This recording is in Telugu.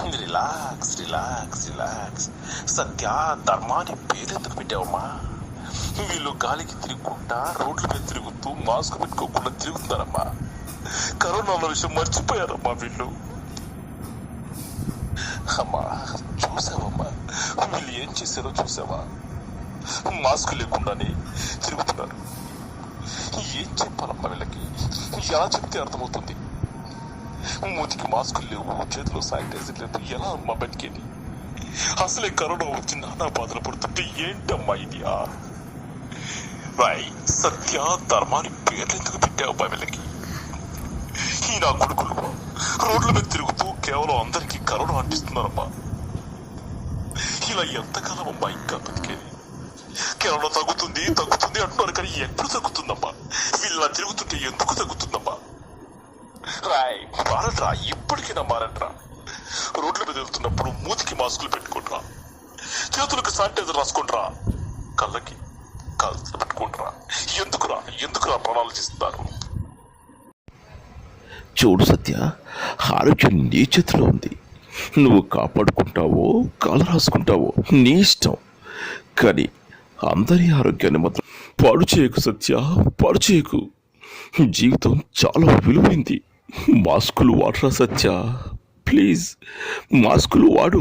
రిలాక్స్ రిలాక్స్ రిలాక్స్ సత్య ధర్మాన్ని పేరెందుకు పెట్టావమ్మా? వీళ్ళు గాలికి తిరుగుకుంటా రోడ్ల మీద తిరుగుతూ మాస్క్ పెట్టుకోకుండా తిరుగుతున్నారమ్మా. కరోనా విషయం మర్చిపోయారమ్మా వీళ్ళు. అమ్మా చూసావమ్మా వీళ్ళు ఏం చేశారో చూసావా? మాస్క్ లేకుండానే తిరుగుతున్నారు. ఏం చెప్పాలమ్మా వీళ్ళకి? ఎలా చెప్తే అర్థమవుతుంది? మూతికి మాస్కులు లేవు చేతిలో శానిటైజర్ లేదు ఎలా అమ్మా బతికేది అసలే కరోనా వచ్చి నానా బాధలు పడుతుంటే ఏంటమ్మా ఇది ఆ? రాయ్ సత్య ధర్మాన్ని పేర్లు ఎందుకు పెట్టావు వీళ్ళకి ఈ నా కొడుకులు రోడ్ల మీద తిరుగుతూ కేవలం అందరికీ కరోనా అంటిస్తున్నారమ్మా ఇలా ఎంతకాలం అమ్మా ఇంకా బతికేది కేవలం తగ్గుతుంది తగ్గుతుంది అంటున్నారు కానీ ఎప్పుడు తగ్గుతుందమ్మా వీళ్ళ తిరుగుతుంటే ఎందుకు తగ్గుతుందమ్మా రాయ్ మారట్రా ఇప్పటికైనా మారట్రా. రోడ్ల మీద వెళ్తున్నప్పుడు మూతికి మాస్కులు పెట్టుకుంట్రా. చేతులకు శానిటైజర్ రాసుకుంట్రా. కళ్ళకి కాల్సిన పెట్టుకుంట్రా. ఎందుకురా? ఎందుకురా ప్రణాళిక చేస్తున్నారు చూడు సత్య ఆరోగ్యం నీ చేతిలో ఉంది. నువ్వు కాపాడుకుంటావో కాల రాసుకుంటావో నీ ఇష్టం. కానీ అందరి ఆరోగ్యాన్ని మాత్రం పాడు చేయకు సత్య పాడు చేయకు. జీవితం చాలా విలువైంది. మాస్కులు వాడరా సత్య? ప్లీజ్ మాస్కులు వాడు.